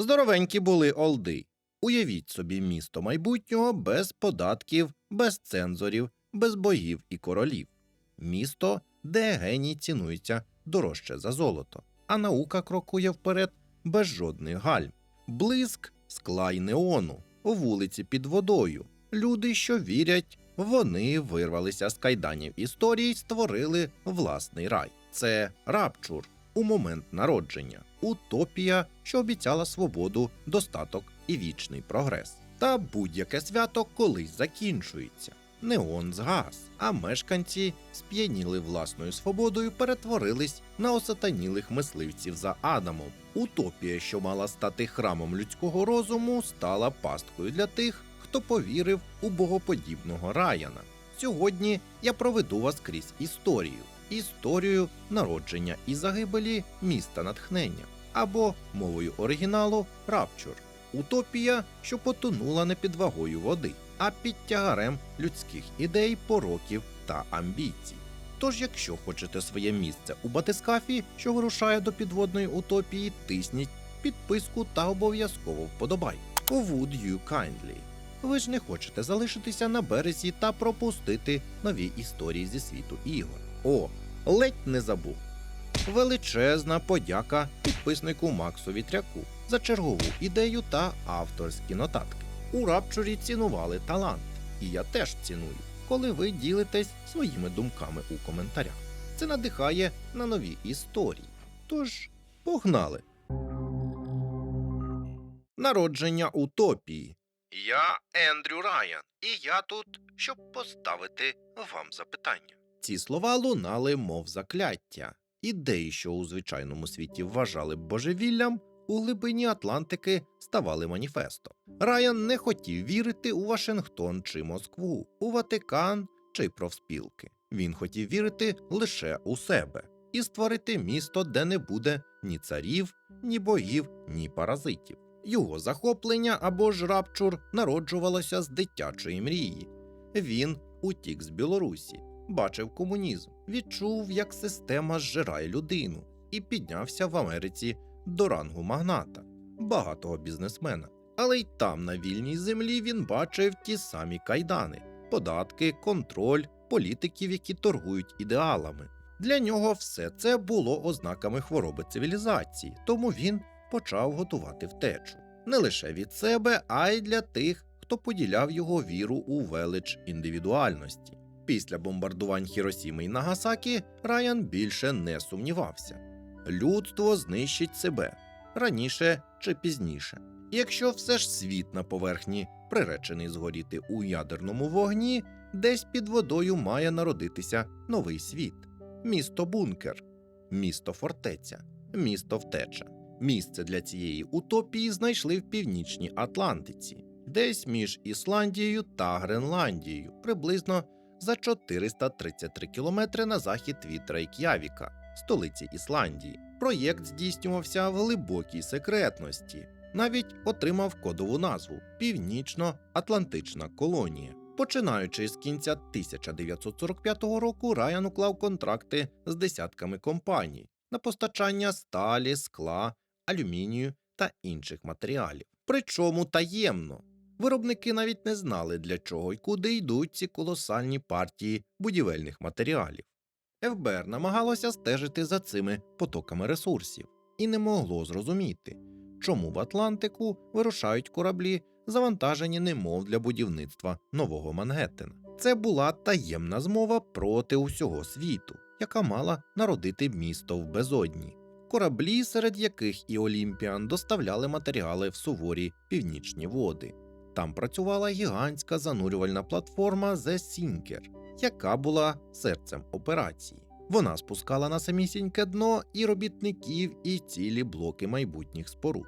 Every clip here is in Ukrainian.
Здоровенькі були олди. Уявіть собі місто майбутнього без податків, без цензорів, без боїв і королів. Місто, де геній цінується дорожче за золото, а наука крокує вперед без жодних гальм. Блиск скла й неону, вулиці під водою. Люди, що вірять, вони вирвалися з кайданів історії й створили власний рай. Це рапчур у момент народження, утопія, що обіцяла свободу, достаток і вічний прогрес. Та будь-яке свято колись закінчується. Неон згас, а мешканці сп'яніли власною свободою, перетворились на осатанілих мисливців за Адамом. Утопія, що мала стати храмом людського розуму, стала пасткою для тих, хто повірив у богоподібного Раяна. Сьогодні я проведу вас крізь історію, історію народження і загибелі міста натхнення, або мовою оригіналу Рапчур. Утопія, що потонула не під вагою води, а під тягарем людських ідей, пороків та амбіцій. Тож, якщо хочете своє місце у батискафі, що вирушає до підводної утопії, тисніть підписку та обов'язково вподобай. Would you kindly? Ви ж не хочете залишитися на березі та пропустити нові історії зі світу ігор. О, ледь не забув. Величезна подяка підписнику Максу Вітряку за чергову ідею та авторські нотатки. У рапчурі цінували талант, і я теж ціную, коли ви ділитесь своїми думками у коментарях. Це надихає на нові історії. Тож, погнали! Народження утопії. Я Ендрю Райан, і я тут, щоб поставити вам запитання. Ці слова лунали, мов закляття. Ідеї, що у звичайному світі вважали б божевіллям, у глибині Атлантики ставали маніфестом. Райан не хотів вірити у Вашингтон чи Москву, у Ватикан чи профспілки. Він хотів вірити лише у себе і створити місто, де не буде ні царів, ні богів, ні паразитів. Його захоплення або ж рапчур народжувалося з дитячої мрії. Він утік з Білорусі, бачив комунізм, відчув, як система зжирає людину, і піднявся в Америці до рангу магната, багатого бізнесмена. Але й там, на вільній землі, він бачив ті самі кайдани, податки, контроль, політиків, які торгують ідеалами. Для нього все це було ознаками хвороби цивілізації, тому він почав готувати втечу не лише від себе, а й для тих, хто поділяв його віру у велич індивідуальності. Після бомбардувань Хіросіми і Нагасакі Райан більше не сумнівався. Людство знищить себе раніше чи пізніше. Якщо все ж світ на поверхні приречений згоріти у ядерному вогні, десь під водою має народитися новий світ: місто бункер, місто фортеця, місто втеча. Місце для цієї утопії знайшли в північній Атлантиці, десь між Ісландією та Гренландією, приблизно за 433 кілометри на захід від Рейк'явіка, столиці Ісландії. Проєкт здійснювався в глибокій секретності, навіть отримав кодову назву Північно-Атлантична колонія. Починаючи з кінця 1945 року, Райан уклав контракти з десятками компаній на постачання сталі, скла, алюмінію та інших матеріалів. Причому таємно. Виробники навіть не знали, для чого й куди йдуть ці колосальні партії будівельних матеріалів. ФБР намагалося стежити за цими потоками ресурсів і не могло зрозуміти, чому в Атлантику вирушають кораблі, завантажені немов для будівництва нового Мангеттена. Це була таємна змова проти усього світу, яка мала народити місто в безодні. Кораблі, серед яких і Олімпіан доставляли матеріали в суворі північні води. Там працювала гігантська занурювальна платформа The Sinker, яка була серцем операції. Вона спускала на самісіньке дно і робітників, і цілі блоки майбутніх споруд.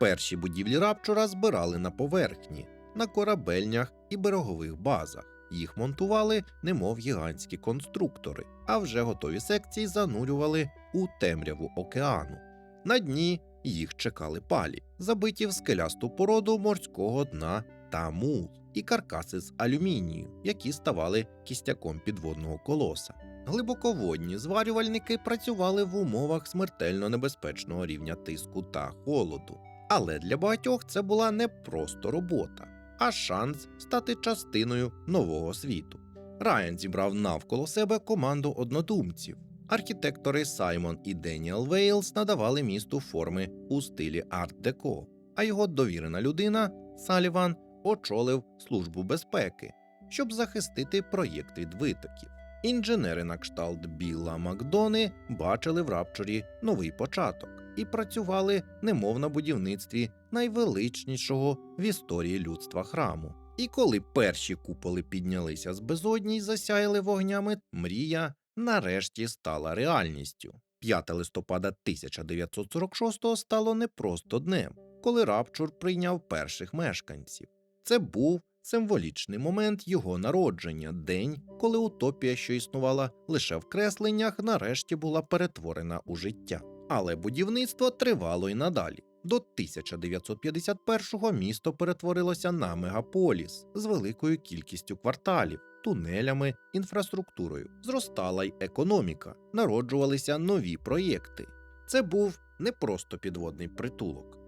Перші будівлі рапчура збирали на поверхні, на корабельнях і берегових базах. Їх монтували, немов гігантські конструктори, а вже готові секції занурювали у темряву океану. На дні їх чекали палі, забиті в скелясту породу морського дна та мул, і каркаси з алюмінію, які ставали кістяком підводного колоса. Глибоководні зварювальники працювали в умовах смертельно небезпечного рівня тиску та холоду. Але для багатьох це була не просто робота, а шанс стати частиною нового світу. Райан зібрав навколо себе команду однодумців. Архітектори Саймон і Деніел Вейлс надавали місту форми у стилі арт-деко, а його довірена людина Саліван очолив службу безпеки, щоб захистити проєкт від витоків. Інженери на кшталт Білла Макдони бачили в рапчурі новий початок і працювали немов на будівництві найвеличнішого в історії людства храму. І коли перші куполи піднялися з безодні й засяяли вогнями, мрія нарешті стала реальністю. 5 листопада 1946 стало не просто днем, коли Рапчур прийняв перших мешканців. Це був символічний момент його народження, день, коли утопія, що існувала лише в кресленнях, нарешті була перетворена у життя. Але будівництво тривало й надалі. До 1951-го місто перетворилося на мегаполіс з великою кількістю кварталів, тунелями, інфраструктурою. Зростала й економіка, народжувалися нові проєкти. Це був не просто підводний притулок.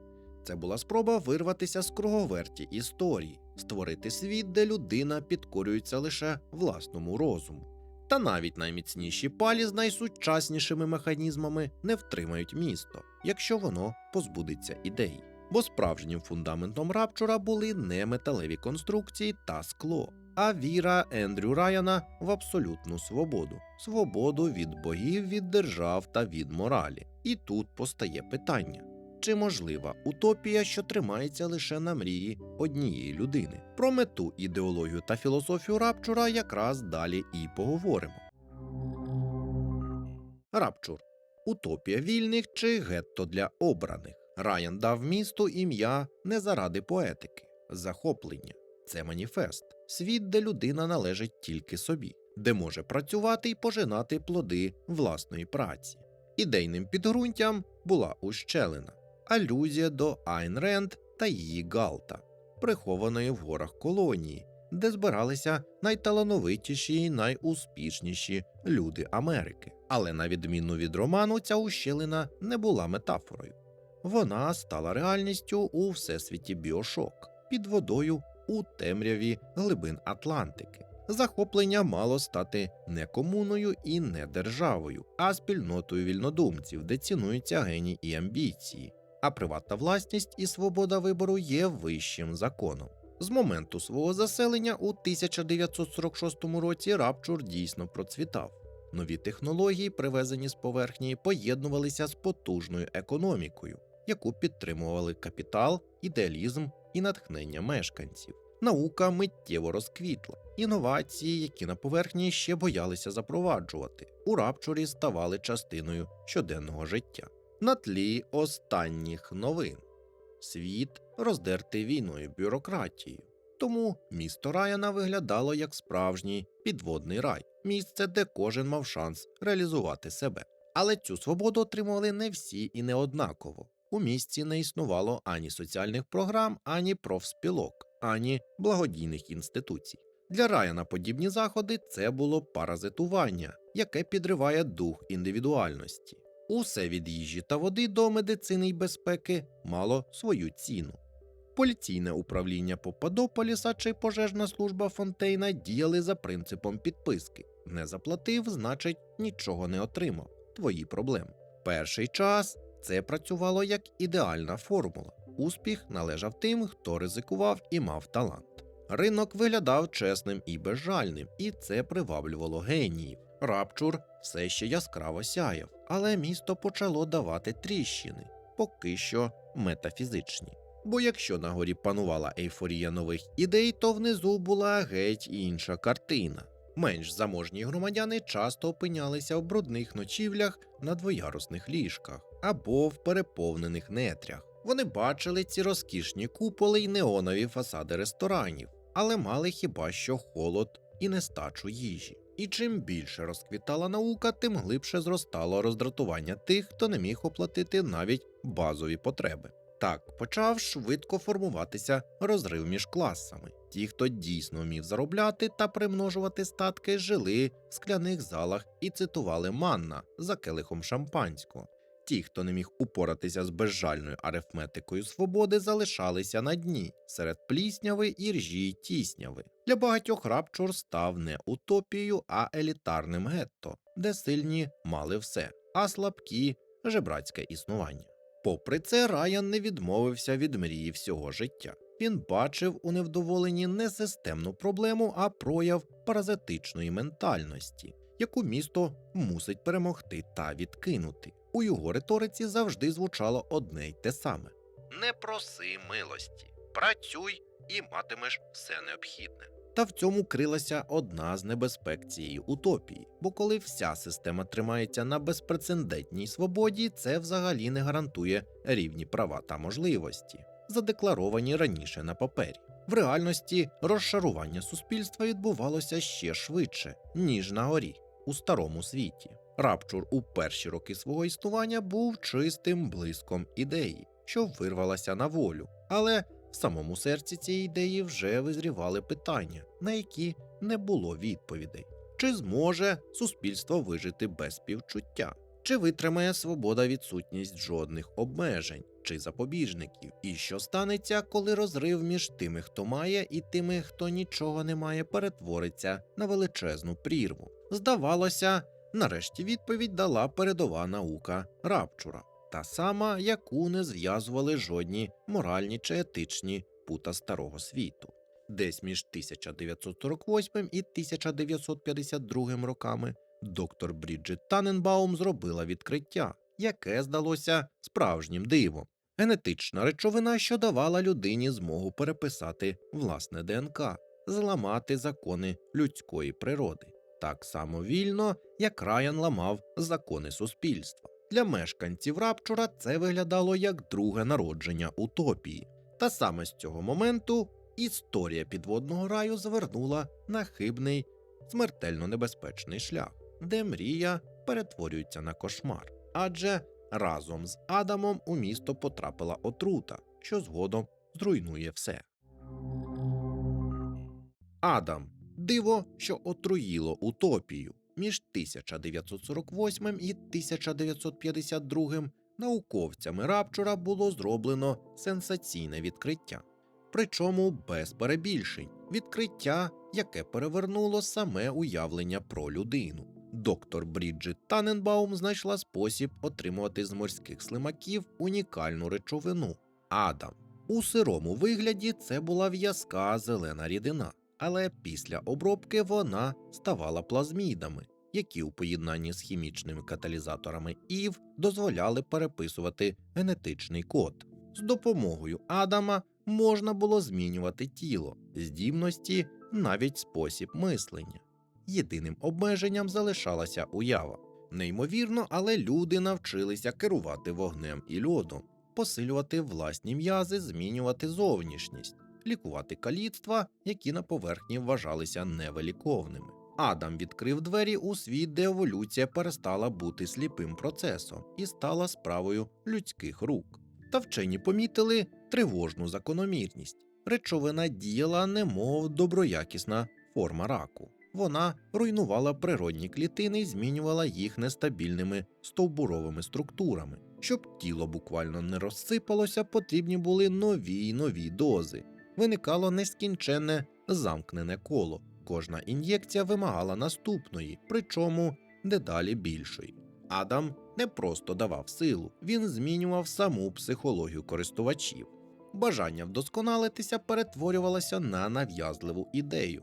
Це була спроба вирватися з круговерті історії, створити світ, де людина підкорюється лише власному розуму. Та навіть найміцніші палі з найсучаснішими механізмами не втримають місто, якщо воно позбудеться ідей. Бо справжнім фундаментом рапчура були не металеві конструкції та скло, а віра Ендрю Райана в абсолютну свободу, свободу від богів, від держав та від моралі. І тут постає питання. Чи можлива утопія, що тримається лише на мрії однієї людини? Про мету, ідеологію та філософію Рапчура якраз далі і поговоримо. Рапчур утопія вільних чи гетто для обраних. Райан дав місту ім'я не заради поетики, захоплення. Це маніфест, світ, де людина належить тільки собі, де може працювати і пожинати плоди власної праці. Ідейним підґрунтям була ущелина алюзія до Айн Ренд та її Галта, прихованої в горах колонії, де збиралися найталановитіші і найуспішніші люди Америки. Але на відміну від роману, ця ущелина не була метафорою. Вона стала реальністю у всесвіті Біошок під водою у темряві глибин Атлантики. Захоплення мало стати не комуною і не державою, а спільнотою вільнодумців, де цінуються геній і амбіції, а приватна власність і свобода вибору є вищим законом. З моменту свого заселення у 1946 році Рапчур дійсно процвітав. Нові технології, привезені з поверхні, поєднувалися з потужною економікою, яку підтримували капітал, ідеалізм і натхнення мешканців. Наука миттєво розквітла. Інновації, які на поверхні ще боялися запроваджувати, у рапчурі ставали частиною щоденного життя. На тлі останніх новин світ роздертий війною бюрократією. Тому місто Раяна виглядало як справжній підводний рай, місце, де кожен мав шанс реалізувати себе. Але цю свободу отримували не всі і не однаково. У місті не існувало ані соціальних програм, ані профспілок, ані благодійних інституцій. Для Раяна подібні заходи це було паразитування, яке підриває дух індивідуальності. Усе від їжі та води до медицини й безпеки мало свою ціну. Поліційне управління Попадополіса чи пожежна служба Фонтейна діяли за принципом підписки: не заплатив, значить нічого не отримав. Твої проблеми. Перший час це працювало як ідеальна формула. Успіх належав тим, хто ризикував і мав талант. Ринок виглядав чесним і безжальним, і це приваблювало геніїв. Рапчур все ще яскраво сяяв, але місто почало давати тріщини, поки що метафізичні. Бо якщо на горі панувала ейфорія нових ідей, то внизу була геть інша картина. Менш заможні громадяни часто опинялися в брудних ночівлях на двоярусних ліжках або в переповнених нетрях. Вони бачили ці розкішні куполи й неонові фасади ресторанів, але мали хіба що холод і нестачу їжі. І чим більше розквітала наука, тим глибше зростало роздратування тих, хто не міг оплатити навіть базові потреби. Так почав швидко формуватися розрив між класами. Ті, хто дійсно вмів заробляти та примножувати статки, жили в скляних залах і цитували манна за келихом шампанського. Ті, хто не міг упоратися з безжальною арифметикою свободи, залишалися на дні серед плісняви, іржі й тісняви. Для багатьох рапчур став не утопією, а елітарним гетто, де сильні мали все, а слабкі жебрацьке існування. Попри це, Райан не відмовився від мрії всього життя. Він бачив у невдоволенні не системну проблему, а прояв паразитичної ментальності, яку місто мусить перемогти та відкинути. У його риториці завжди звучало одне й те саме: Не проси милості, працюй і матимеш все необхідне. Та в цьому крилася одна з небезпек цієї утопії, бо коли вся система тримається на безпрецедентній свободі, це взагалі не гарантує рівні права та можливості, задекларовані раніше на папері. В реальності розшарування суспільства відбувалося ще швидше, ніж на горі у старому світі. Рапчур у перші роки свого існування був чистим блиском ідеї, що вирвалася на волю, але в самому серці цієї ідеї вже визрівали питання, на які не було відповідей. Чи зможе суспільство вижити без співчуття? Чи витримає свобода відсутність жодних обмежень чи запобіжників? І що станеться, коли розрив між тими, хто має, і тими, хто нічого не має, перетвориться на величезну прірву? Здавалося, нарешті відповідь дала передова наука Рапчура, та сама, яку не зв'язували жодні моральні чи етичні пута старого світу. Десь між 1948 і 1952 роками доктор Бріджит Таненбаум зробила відкриття, яке здалося справжнім дивом. Генетична речовина, що давала людині змогу переписати власне ДНК, зламати закони людської природи, так само вільно, як Райан ламав закони суспільства. Для мешканців Рапчура це виглядало як друге народження утопії. Та саме з цього моменту історія підводного раю завернула на хибний, смертельно небезпечний шлях, де мрія перетворюється на кошмар. Адже разом з Адамом у місто потрапила отрута, що згодом зруйнує все. Адам диво, що отруїло утопію. Між 1948 і 1952 науковцями Рапчура було зроблено сенсаційне відкриття. Причому без перебільшень відкриття, яке перевернуло саме уявлення про людину. Доктор Бріджит Таненбаум знайшла спосіб отримувати з морських слимаків унікальну речовину Адам. У сирому вигляді це була в'язка зелена рідина, але після обробки вона ставала плазмідами, які у поєднанні з хімічними каталізаторами ІВ дозволяли переписувати генетичний код. З допомогою Адама можна було змінювати тіло, здібності, навіть спосіб мислення. Єдиним обмеженням залишалася уява. Неймовірно, але люди навчилися керувати вогнем і льодом, посилювати власні м'язи, змінювати зовнішність, лікувати каліцтва, які на поверхні вважалися невиліковними. Адам відкрив двері у світ, де еволюція перестала бути сліпим процесом і стала справою людських рук. Та вчені помітили тривожну закономірність. Речовина діяла немов доброякісна форма раку. Вона руйнувала природні клітини і змінювала їх нестабільними стовбуровими структурами. Щоб тіло буквально не розсипалося, потрібні були нові й нові дози. Виникало нескінченне замкнене коло. Кожна ін'єкція вимагала наступної, причому дедалі більшої. Адам не просто давав силу, він змінював саму психологію користувачів. Бажання вдосконалитися перетворювалося на нав'язливу ідею.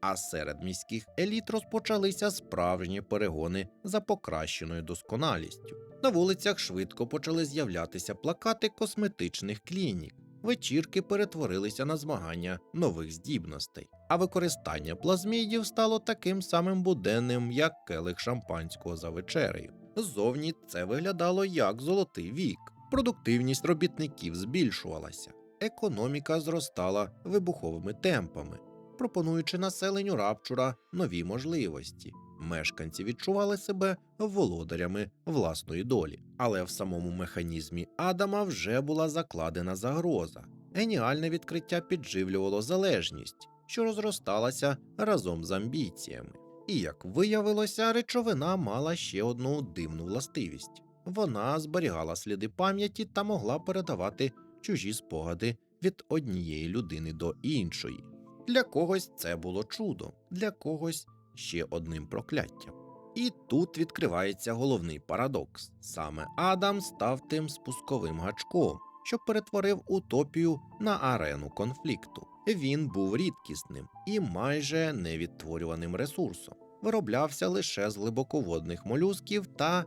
А серед міських еліт розпочалися справжні перегони за покращеною досконалістю. На вулицях швидко почали з'являтися плакати косметичних клінік. Вечірки перетворилися на змагання нових здібностей, а використання плазмідів стало таким самим буденним, як келих шампанського за вечерею. Ззовні це виглядало як золотий вік. Продуктивність робітників збільшувалася, економіка зростала вибуховими темпами, пропонуючи населенню рапчура нові можливості. Мешканці відчували себе володарями власної долі, але в самому механізмі Адама вже була закладена загроза. Геніальне відкриття підживлювало залежність, що розросталася разом з амбіціями. І як виявилося, речовина мала ще одну дивну властивість. Вона зберігала сліди пам'яті та могла передавати чужі спогади від однієї людини до іншої. Для когось це було чудом, для когось ще одним прокляттям. І тут відкривається головний парадокс: саме Адам став тим спусковим гачком, що перетворив утопію на арену конфлікту. Він був рідкісним і майже невідтворюваним ресурсом, вироблявся лише з глибоководних молюсків та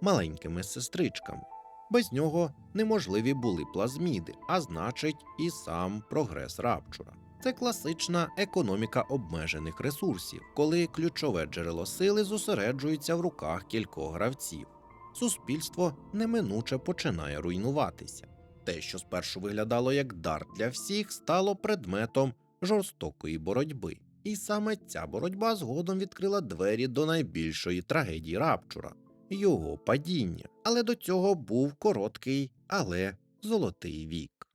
маленькими сестричками. Без нього неможливі були плазміди, а значить, і сам прогрес рапчура. Це класична економіка обмежених ресурсів, коли ключове джерело сили зосереджується в руках кількох гравців. Суспільство неминуче починає руйнуватися. Те, що спершу виглядало як дар для всіх, стало предметом жорстокої боротьби. І саме ця боротьба згодом відкрила двері до найбільшої трагедії рапчура його падіння. Але до цього був короткий, але золотий вік.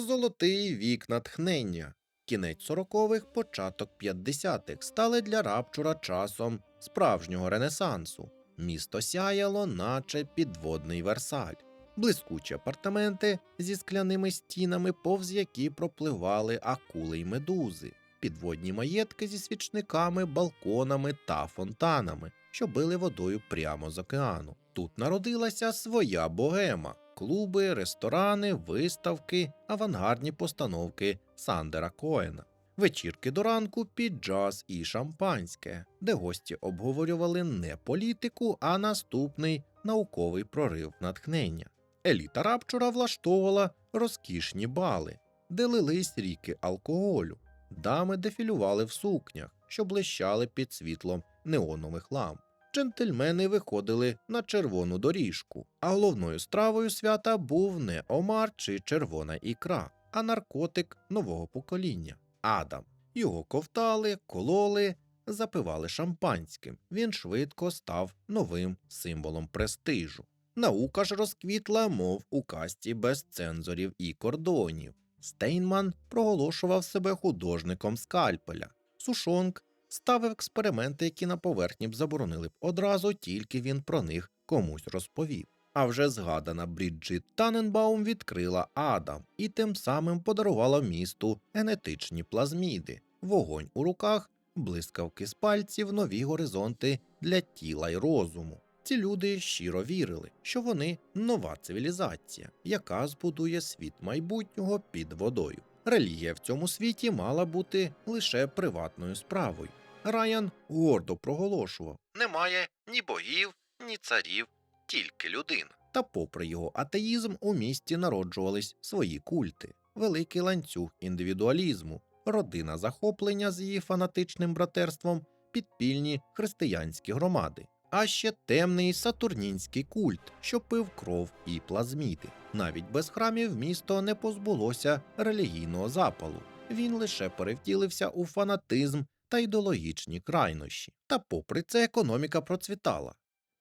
Золотий вік натхнення. Кінець сорокових, початок 50-х стали для рапчура часом справжнього ренесансу. Місто сяяло, наче підводний Версаль, блискучі апартаменти зі скляними стінами, повз які пропливали акули й медузи, підводні маєтки зі свічниками, балконами та фонтанами, що били водою прямо з океану. Тут народилася своя богема, клуби, ресторани, виставки, авангардні постановки Сандера Коена. Вечірки до ранку під джаз і шампанське, де гості обговорювали не політику, а наступний науковий прорив натхнення. Еліта рапчура влаштовувала розкішні бали, де лились ріки алкоголю. Дами дефілювали в сукнях, що блищали під світлом неонових ламп. Джентльмени виходили на червону доріжку, а головною стравою свята був не омар чи червона ікра, а наркотик нового покоління Адам. Його ковтали, кололи, запивали шампанським. Він швидко став новим символом престижу. Наука ж розквітла, мов у касті без цензорів і кордонів. Стейнман проголошував себе художником скальпеля. Сушонг ставив експерименти, які на поверхні б заборонили б одразу, тільки він про них комусь розповів. А вже згадана Бріджит Таненбаум відкрила Адам і тим самим подарувала місту генетичні плазміди, вогонь у руках, блискавки з пальців, нові горизонти для тіла й розуму. Ці люди щиро вірили, що вони нова цивілізація, яка збудує світ майбутнього під водою. Релігія в цьому світі мала бути лише приватною справою. Райан гордо проголошував: немає ні богів, ні царів, тільки людина. Та, попри його атеїзм, у місті народжувались свої культи, великий ланцюг індивідуалізму, родина захоплення з її фанатичним братерством, підпільні християнські громади, а ще темний сатурнінський культ, що пив кров і плазміди. Навіть без храмів місто не позбулося релігійного запалу. Він лише перевтілився у фанатизм та ідеологічні крайнощі. Та, попри це, економіка процвітала.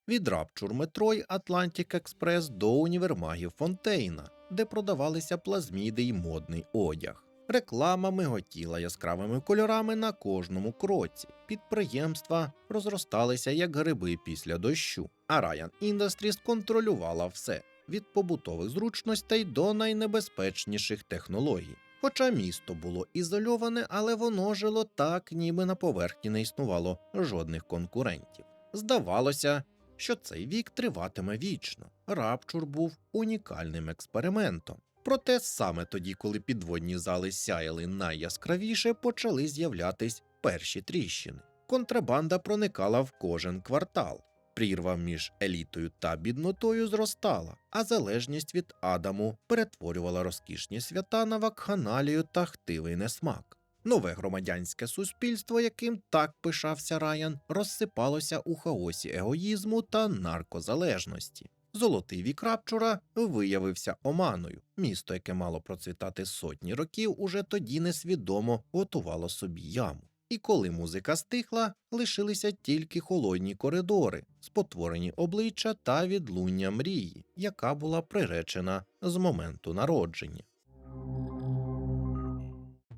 Від Рапчур метро й Атлантик Експрес до універмагів Фонтейна, де продавалися плазміди й модний одяг. Реклама миготіла яскравими кольорами на кожному кроці. Підприємства розросталися як гриби після дощу, а Ryan Industries контролювала все від побутових зручностей до найнебезпечніших технологій. Хоча місто було ізольоване, але воно жило так, ніби на поверхні не існувало жодних конкурентів. Здавалося, що цей вік триватиме вічно. Рапчур був унікальним експериментом. Проте саме тоді, коли підводні зали сяяли найяскравіше, почали з'являтись перші тріщини. Контрабанда проникала в кожен квартал. Прірва між елітою та біднотою зростала, а залежність від Адаму перетворювала розкішні свята на вакханалію та хтивий несмак. Нове громадянське суспільство, яким так пишався Райан, розсипалося у хаосі егоїзму та наркозалежності. Золотий вік Рапчура виявився оманою. Місто, яке мало процвітати сотні років, уже тоді несвідомо готувало собі яму. І коли музика стихла, лишилися тільки холодні коридори, спотворені обличчя та відлуння мрії, яка була приречена з моменту народження.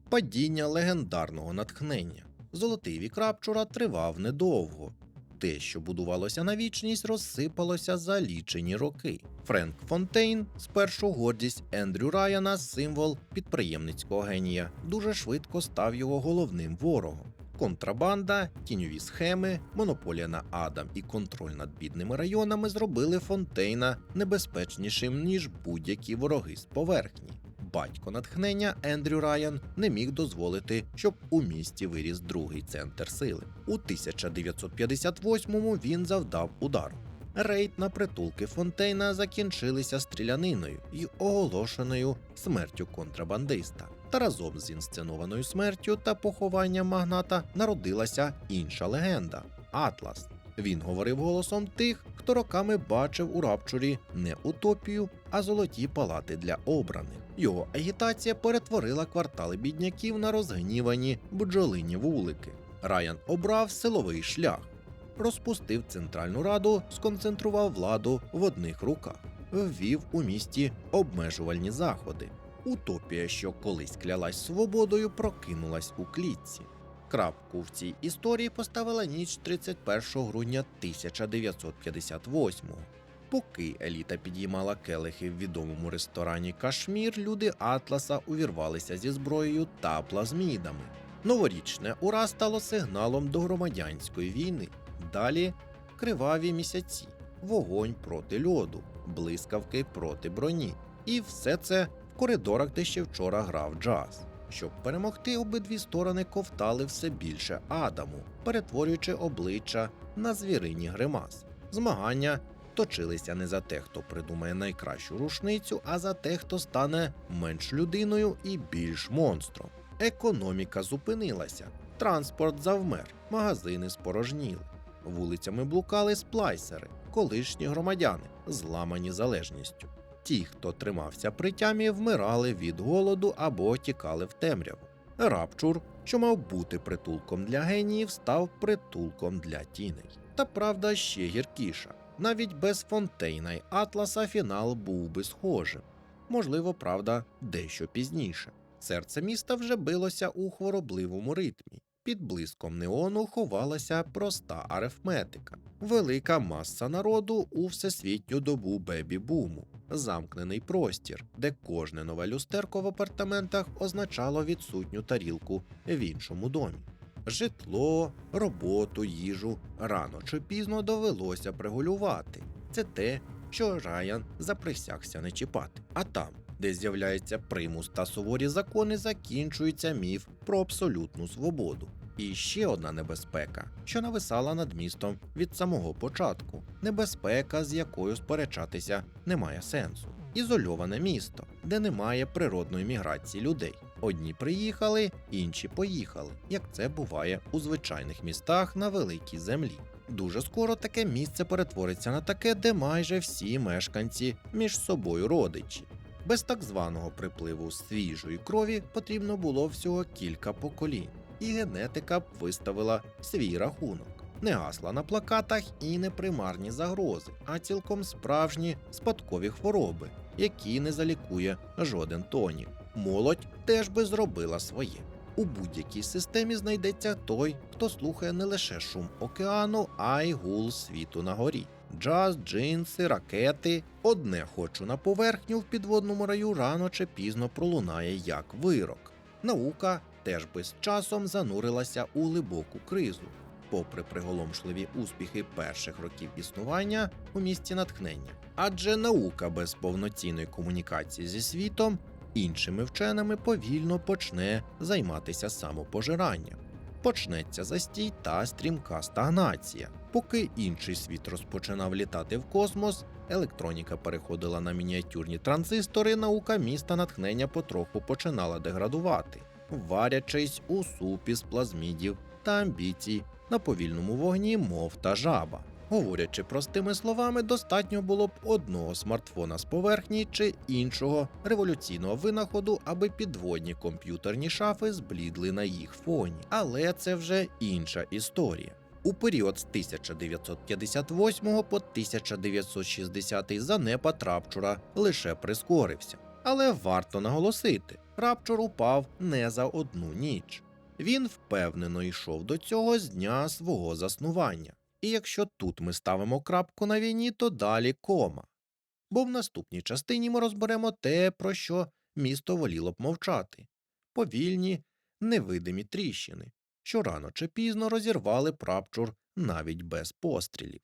Падіння легендарного натхнення. Золотий вік Рапчура тривав недовго. Те, що будувалося на вічність, розсипалося за лічені роки. Френк Фонтейн, спершу гордість Ендрю Райана, символ підприємницького генія, дуже швидко став його головним ворогом. Контрабанда, тіньові схеми, монополія на Адам і контроль над бідними районами зробили Фонтейна небезпечнішим ніж будь-які вороги з поверхні. Батько натхнення Ендрю Райан не міг дозволити, щоб у місті виріс другий центр сили. У 1958-му він завдав удару. Рейд на притулки Фонтейна закінчилися стріляниною і оголошеною смертю контрабандиста. Та разом з інсценованою смертю та похованням магната народилася інша легенда Атлас. Він говорив голосом тих, хто роками бачив у рапчурі не утопію, а золоті палати для обраних. Його агітація перетворила квартали бідняків на розгнівані бджолині вулики. Райан обрав силовий шлях, розпустив центральну раду, сконцентрував владу в одних руках, ввів у місті обмежувальні заходи. Утопія, що колись клялась свободою, прокинулась у клітці. Крапку в цій історії поставила ніч 31 грудня 1958-го. Поки еліта підіймала келихи в відомому ресторані Кашмір, люди Атласа увірвалися зі зброєю та плазмідами. Новорічне ура стало сигналом до громадянської війни. Далі криваві місяці, вогонь проти льоду, блискавки проти броні. І все це в коридорах, де ще вчора грав джаз. Щоб перемогти, обидві сторони ковтали все більше Адаму, перетворюючи обличчя на звірині гримас. Змагання точилися не за те, хто придумає найкращу рушницю, а за те, хто стане менш людиною і більш монстром. Економіка зупинилася, транспорт завмер, магазини спорожніли. Вулицями блукали сплайсери, колишні громадяни, зламані залежністю. Ті, хто тримався при тямі, вмирали від голоду або тікали в темряву. Рапчур, що мав бути притулком для геніїв, став притулком для тіней. Та правда ще гіркіша. Навіть без Фонтейна й Атласа фінал був би схожим. Можливо, правда, дещо пізніше. Серце міста вже билося у хворобливому ритмі. Під блиском неону ховалася проста арифметика, велика маса народу у всесвітню добу бебі-буму, замкнений простір, де кожне нове люстерко в апартаментах означало відсутню тарілку в іншому домі. Житло, роботу, їжу рано чи пізно довелося пригулювати. Це те, що Райан заприсягся не чіпати. А там, де з'являється примус та суворі закони, закінчується міф про абсолютну свободу. І ще одна небезпека, що нависала над містом від самого початку. Небезпека, з якою сперечатися немає сенсу. Ізольоване місто, де немає природної міграції людей. Одні приїхали, інші поїхали, як це буває у звичайних містах на великій землі. Дуже скоро таке місце перетвориться на таке, де майже всі мешканці між собою родичі. Без так званого припливу свіжої крові потрібно було всього кілька поколінь, і генетика б виставила свій рахунок. Не гасла на плакатах і не примарні загрози, а цілком справжні спадкові хвороби, які не залікує жоден тонік. Молодь теж би зробила своє. У будь-якій системі знайдеться той, хто слухає не лише шум океану, а й гул світу на горі. Джаз, джинси, ракети. Одне хочу на поверхню в підводному раю рано чи пізно пролунає як вирок. Наука теж би з часом занурилася у глибоку кризу. Попри приголомшливі успіхи перших років існування у місті натхнення. Адже наука без повноцінної комунікації зі світом іншими вченими повільно почне займатися самопожиранням. Почнеться застій та стрімка стагнація. Поки інший світ розпочинав літати в космос, електроніка переходила на мініатюрні транзистори, наука міста натхнення потроху починала деградувати, варячись у супі з плазмідів та амбіцій на повільному вогні, мов та жаба. Говорячи простими словами, достатньо було б одного смартфона з поверхні чи іншого революційного винаходу, аби підводні комп'ютерні шафи зблідли на їх фоні. Але це вже інша історія. У період з 1958 по 1960 занепад Рапчура лише прискорився. Але варто наголосити, Рапчур упав не за одну ніч. Він впевнено йшов до цього з дня свого заснування. І якщо тут ми ставимо крапку на війні, то далі кома. Бо в наступній частині ми розберемо те, про що місто воліло б мовчати повільні, невидимі тріщини, що рано чи пізно розірвали прапчур навіть без пострілів.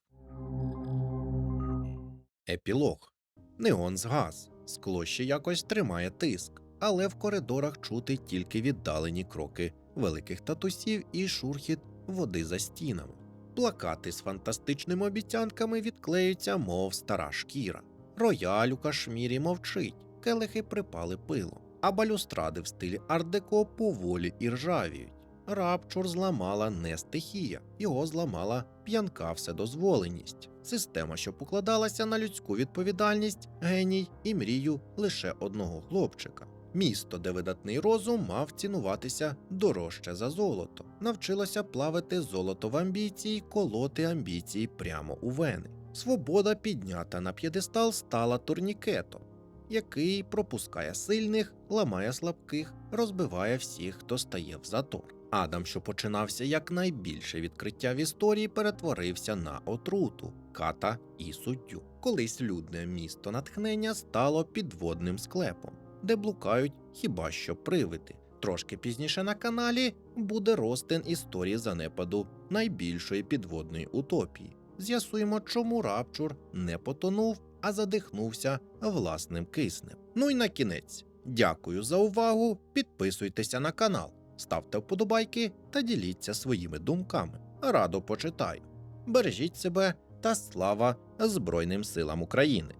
Епілог Неон згас, скло ще якось тримає тиск, але в коридорах чути тільки віддалені кроки великих татусів і шурхіт води за стінами. Плакати з фантастичними обіцянками відклеються, мов стара шкіра. Рояль у кашмірі мовчить, келихи припали пилом, а балюстради в стилі ар-деко поволі і ржавіють. Рапчур зламала не стихія, його зламала п'янка вседозволеність, система, що покладалася на людську відповідальність, геній і мрію лише одного хлопчика. Місто, де видатний розум мав цінуватися дорожче за золото, навчилося плавити золото в амбіції, колоти амбіції прямо у вени. Свобода, піднята на п'єдестал, стала турнікетом, який пропускає сильних, ламає слабких, розбиває всіх, хто стає в затор. Адам, що починався як найбільше відкриття в історії, перетворився на отруту, ката і суддю. Колись людне місто натхнення стало підводним склепом, де блукають хіба що привиди. Трошки пізніше на каналі буде розтин історії занепаду найбільшої підводної утопії. З'ясуємо, чому рапчур не потонув, а задихнувся власним киснем. Ну і на кінець. Дякую за увагу. Підписуйтеся на канал, ставте вподобайки та діліться своїми думками. Радо почитаю. Бережіть себе та слава Збройним силам України!